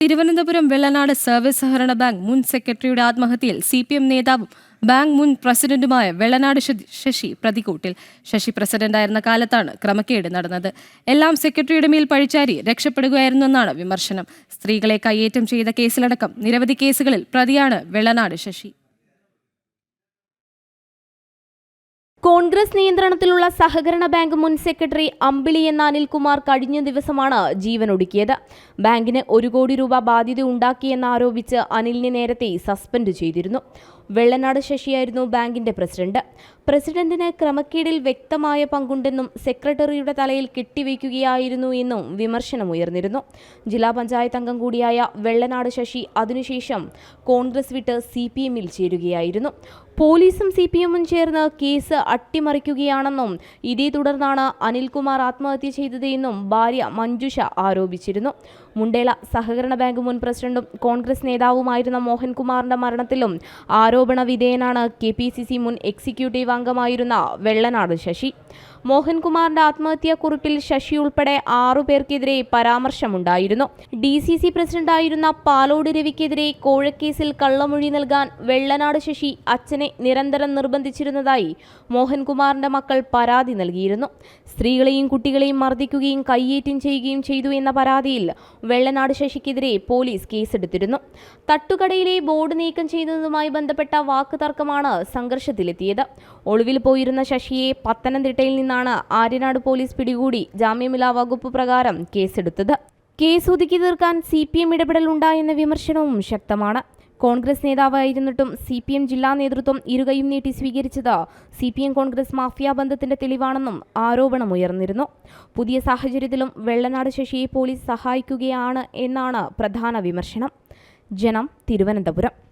Thiruvananthapuram Vellanad service സഹകരണ bank മുൻ സെക്രട്ടറിയുടെ ആത്മഹത്യയിൽ സി പി എം നേതാവും ബാങ്ക് മുൻ പ്രസിഡന്റുമായ വെള്ളനാട് ശശി പ്രതികൂട്ടിൽ. ശശി പ്രസിഡന്റായിരുന്ന കാലത്താണ് ക്രമക്കേട് നടന്നത്. എല്ലാം സെക്രട്ടറിയുടെ മേൽ പഴിച്ചാരി രക്ഷപ്പെടുകയായിരുന്നെന്നാണ് വിമർശനം. സ്ത്രീകളെ കയ്യേറ്റം ചെയ്ത കേസിലടക്കം നിരവധി കേസുകളിൽ പ്രതിയാണ് വെള്ളനാട് ശശി. കോൺഗ്രസ് നിയന്ത്രണത്തിലുള്ള സഹകരണ ബാങ്ക് മുൻ സെക്രട്ടറി അമ്പിളി എന്ന അനിൽകുമാർ കഴിഞ്ഞ ദിവസമാണ് ജീവനൊടുക്കിയത് ബാങ്കിന് ഒരു കോടി രൂപ ബാധ്യത ഉണ്ടാക്കിയെന്നാരോപിച്ച് അനിലിനെ നേരത്തെ സസ്പെൻഡ് ചെയ്തിരുന്നു. വെള്ളനാട് ശശിയായിരുന്നു ബാങ്കിന്റെ പ്രസിഡന്റ്. പ്രസിഡന്റിന് ക്രമക്കേടിൽ വ്യക്തമായ പങ്കുണ്ടെന്നും സെക്രട്ടറിയുടെ തലയിൽ കെട്ടിവയ്ക്കുകയായിരുന്നു എന്നും വിമർശനമുയർന്നിരുന്നു. ജില്ലാ പഞ്ചായത്ത് അംഗം കൂടിയായ വെള്ളനാട് ശശി അതിനുശേഷം കോൺഗ്രസ് വിട്ട് സി പി എമ്മിൽ ചേരുകയായിരുന്നു. പോലീസും സി പി എമ്മും ചേർന്ന് കേസ് അട്ടിമറിക്കുകയാണെന്നും ഇതേ തുടർന്നാണ് അനിൽകുമാർ ആത്മഹത്യ ചെയ്തതെന്നും ഭാര്യ മഞ്ജുഷ ആരോപിച്ചിരുന്നു. മുണ്ടേല സഹകരണ ബാങ്ക് മുൻ പ്രസിഡന്റും കോൺഗ്രസ് നേതാവുമായിരുന്ന മോഹൻകുമാറിന്റെ മരണത്തിലും ആരോപണ വിധേയനാണ് കെ പി സി സി മുൻ എക്സിക്യൂട്ടീവ് അംഗമായിരുന്ന വെള്ളനാട് ശശി. മോഹൻകുമാറിന്റെ ആത്മഹത്യാക്കുറിപ്പിൽ ശശി ഉൾപ്പെടെ ആറുപേർക്കെതിരെ പരാമർശമുണ്ടായിരുന്നു. ഡി സി സി പ്രസിഡന്റായിരുന്ന പാലോട് രവിക്കെതിരെ കോഴക്കേസിൽ കള്ളമൊഴി നൽകാൻ വെള്ളനാട് ശശി അച്ഛനെ നിരന്തരം നിർബന്ധിച്ചിരുന്നതായി മോഹൻകുമാറിന്റെ മക്കൾ പരാതി നൽകിയിരുന്നു. സ്ത്രീകളെയും കുട്ടികളെയും മർദ്ദിക്കുകയും കയ്യേറ്റം ചെയ്യുകയും ചെയ്തു എന്ന പരാതിയിൽ വെള്ളനാട് ശശിക്കെതിരെ പോലീസ് കേസെടുത്തിരുന്നു. തട്ടുകടയിലെ ബോർഡ് നീക്കം ചെയ്തതുമായി ബന്ധപ്പെട്ട വാക്ക് തർക്കമാണ് സംഘർഷത്തിലെത്തിയത്. ഒളിവിൽ പോയിരുന്ന ശശിയെ പത്തനംതിട്ടയിൽ നിന്നാണ് ആര്യനാട് പോലീസ് പിടികൂടി ജാമ്യമില്ലാ വകുപ്പ് പ്രകാരം കേസെടുത്തത്. കേസ് ഒതുക്കി തീർക്കാൻ സി പി എം ഇടപെടലുണ്ടായെന്ന വിമർശനവും ശക്തമാണ്. കോൺഗ്രസ് നേതാവായിരുന്നിട്ടും സി പി എം ജില്ലാ നേതൃത്വം ഇരുകയും നീട്ടി സ്വീകരിച്ചത് C P M Congress mafia ബന്ധത്തിന്റെ തെളിവാണെന്നും ആരോപണമുയർന്നിരുന്നു പുതിയ സാഹചര്യത്തിലും വെള്ളനാട് ശശിയെ പോലീസ് സഹായിക്കുകയാണ് എന്നാണ് പ്രധാന വിമർശനം. ജനം തിരുവനന്തപുരം.